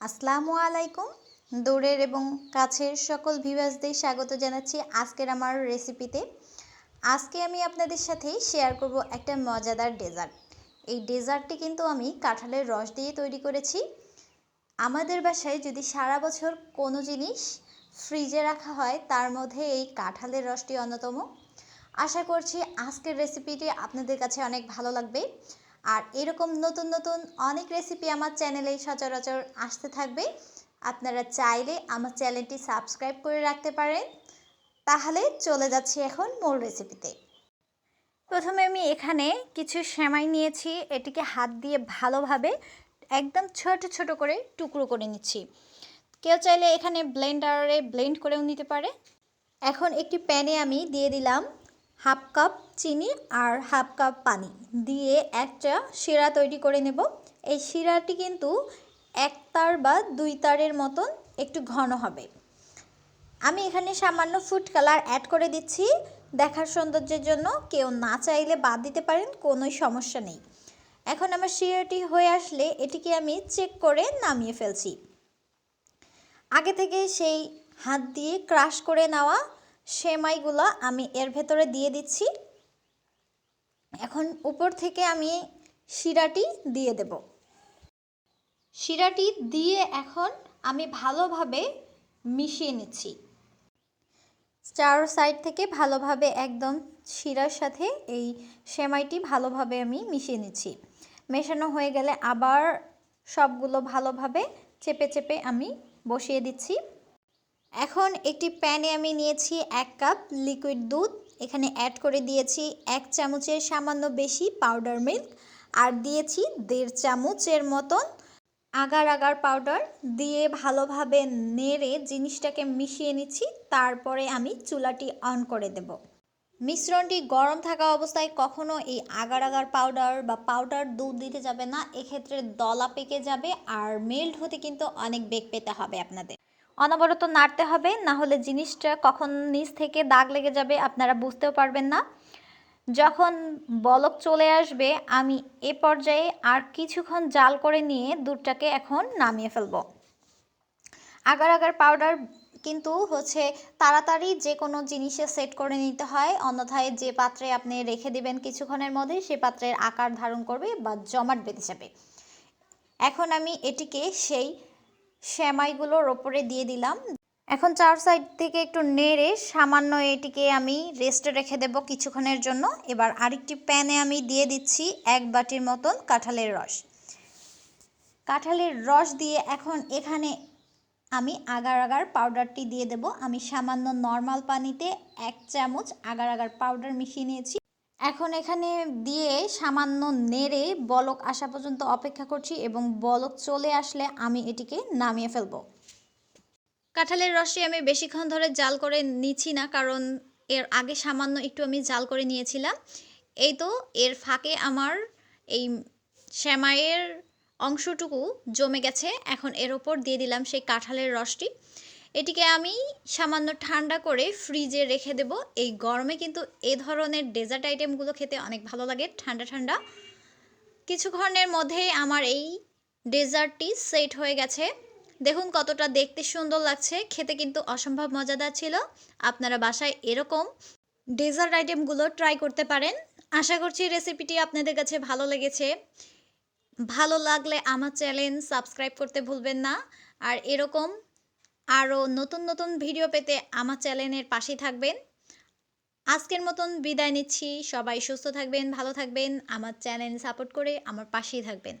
আসসালামু আলাইকুম। দূরের এবং কাছের সকল ভিউয়ার্সদের স্বাগত জানাচ্ছি আজকের আমার রেসিপিতে আজকে আমি আপনাদের সাথে শেয়ার করব একটা মজাদার ডেজার্ট এই ডেজার্টটি কিন্তু আমি কাঁঠালের রস দিয়ে তৈরি করেছি। আমাদের বাসায় যদি সারা বছর কোনো জিনিস ফ্রিজে রাখা হয়, তার মধ্যে এই কাঁঠালের রসটি অন্যতম। আশা করছি আজকের রেসিপিটি আপনাদের কাছে অনেক ভালো লাগবে। আর এরকম নতুন নতুন অনেক রেসিপি আমার চ্যানেলে সচরাচর আসতে থাকবে। আপনারা চাইলে আমার চ্যানেলটি সাবস্ক্রাইব করে রাখতে পারেন। তাহলে চলে যাচ্ছি এখন মূল রেসিপিতে প্রথমে আমি এখানে কিছু সেমাই নিয়েছি, এটিকে হাত দিয়ে ভালোভাবে একদম ছোট ছোট করে টুকরো করে নিচ্ছি। কেউ চাইলে এখানে ব্লেন্ডারে ব্লেন্ড করেও নিতে পারে। এখন একটি প্যানে আমি দিয়ে দিলাম হাফ কাপ চিনি আর হাফ কাপ পানি দিয়ে একটা শিরা তৈরি করে নেব। এই শিরাটি কিন্তু এক তার বা দুই তারের মতন একটু ঘন হবে। আমি এখানে সামান্য ফুড কালার অ্যাড করে দিচ্ছি। দেখার সৌন্দর্যের জন্য কেউ না চাইলে বাদ দিতে পারেন, কোনোই সমস্যা নেই। এখন আমার শিরাটি হয়ে আসলে এটিকে আমি চেক করে নামিয়ে ফেলছি। আগে থেকে সেই হাত দিয়ে ক্রাশ করে নেওয়া সেমাইগুলো আমি এর ভেতরে দিয়ে দিচ্ছি। এখন উপর থেকে আমি শিরাটি দিয়ে দেব। শিরাটি দিয়ে এখন আমি ভালোভাবে মিশিয়ে নিচ্ছি। চার সাইড থেকে ভালোভাবে একদম শিরার সাথে এই সেমাইটি ভালোভাবে আমি মিশিয়ে নিচ্ছি। মেশানো হয়ে গেলে আবার সবগুলো ভালোভাবে চেপে চেপে আমি বসিয়ে দিচ্ছি। এখন একটি প্যানে আমি নিয়েছি এক কাপ লিকুইড দুধ। এখানে অ্যাড করে দিয়েছি এক চামচের সামান্য বেশি পাউডার মিল্ক আর দিয়েছি দেড় চামচের মতন আগার আগার পাউডার দিয়ে ভালোভাবে নেড়ে জিনিসটাকে মিশিয়ে নিচ্ছি, তারপরে আমি চুলাটি অন করে দেব। মিশ্রণটি গরম থাকা অবস্থায় কখনো এই আগার আগার পাউডার বা পাউডার দুধ দিতে যাবে না। এক্ষেত্রে দলা পেকে যাবে আর মেল্ট হতে কিন্তু অনেক বেগ পেতে হবে আপনাদের। অনবরত নাড়তে হবে না হলে জিনিসটা কখন নিচ থেকে দাগ লেগে যাবে আপনারা বুঝতেও পারবেন না। যখন বলক চলে আসবে, আমি এ পর্যায়ে আর কিছুক্ষণ জাল করে নিয়ে দুধটাকে এখন নামিয়ে ফেলব। আগার আগার পাউডার কিন্তু হচ্ছে তাড়াতাড়ি যে কোনো জিনিসে সেট করে নিতে হয়, অন্যথায় যে পাত্রে আপনি রেখে দিবেন কিছুক্ষণের মধ্যে, সে পাত্রের আকার ধারণ করবে বা জমাট বেঁধে যাবে। এখন আমি এটিকে সেই শ্যামাইগুলোর ওপরে দিয়ে দিলাম। এখন চার সাইড থেকে একটু নেড়ে সামান্য এটিকে আমি রেস্টে রেখে দেব কিছুক্ষণের জন্য। এবার আরেকটি প্যানে আমি দিয়ে দিচ্ছি এক বাটির মতন কাঁঠালের রস। কাঁঠালের রস দিয়ে এখন এখানে আমি আগার আগার পাউডারটি দিয়ে দেব। আমি সামান্য নর্মাল পানিতে এক চামচ আগার আগার পাউডার মিশিয়ে নিয়েছি। এখন এখানে দিয়ে সামান্য নেড়ে বলক আসা পর্যন্ত অপেক্ষা করছি এবং বলক চলে আসলে আমি এটিকে নামিয়ে ফেলব। কাঁঠালের রসটি আমি বেশিক্ষণ ধরে জাল করে নিচ্ছি না, কারণ এর আগে সামান্য একটু আমি জাল করে নিয়েছিলাম। এই তো, এর ফাঁকে আমার এই শ্যামাইয়ের অংশটুকু জমে গেছে। এখন এর ওপর দিয়ে দিলাম সেই কাঁঠালের রসটি। এটিকে আমি সামান্য ঠান্ডা করে ফ্রিজে রেখে দেব। এই গরমে কিন্তু এ ধরনের ডেজার্ট আইটেমগুলো খেতে অনেক ভালো লাগে, ঠান্ডা ঠান্ডা। কিছুক্ষণের মধ্যেই আমার এই ডেজার্টটি সেট হয়ে গেছে। দেখুন কতটা দেখতে সুন্দর লাগছে, খেতে কিন্তু অসম্ভব মজাদার ছিল। আপনারা বাসায় এরকম ডেজার্ট আইটেমগুলো ট্রাই করতে পারেন। আশা করছি রেসিপিটি আপনাদের কাছে ভালো লেগেছে। ভালো লাগলে আমার চ্যানেল সাবস্ক্রাইব করতে ভুলবেন না। আর এরকম আরও নতুন নতুন ভিডিও পেতে আমার চ্যানেলের পাশেই থাকবেন। আজকের মতন বিদায় নিচ্ছি। সবাই সুস্থ থাকবেন, ভালো থাকবেন। আমার চ্যানেল সাপোর্ট করে আমার পাশেই থাকবেন।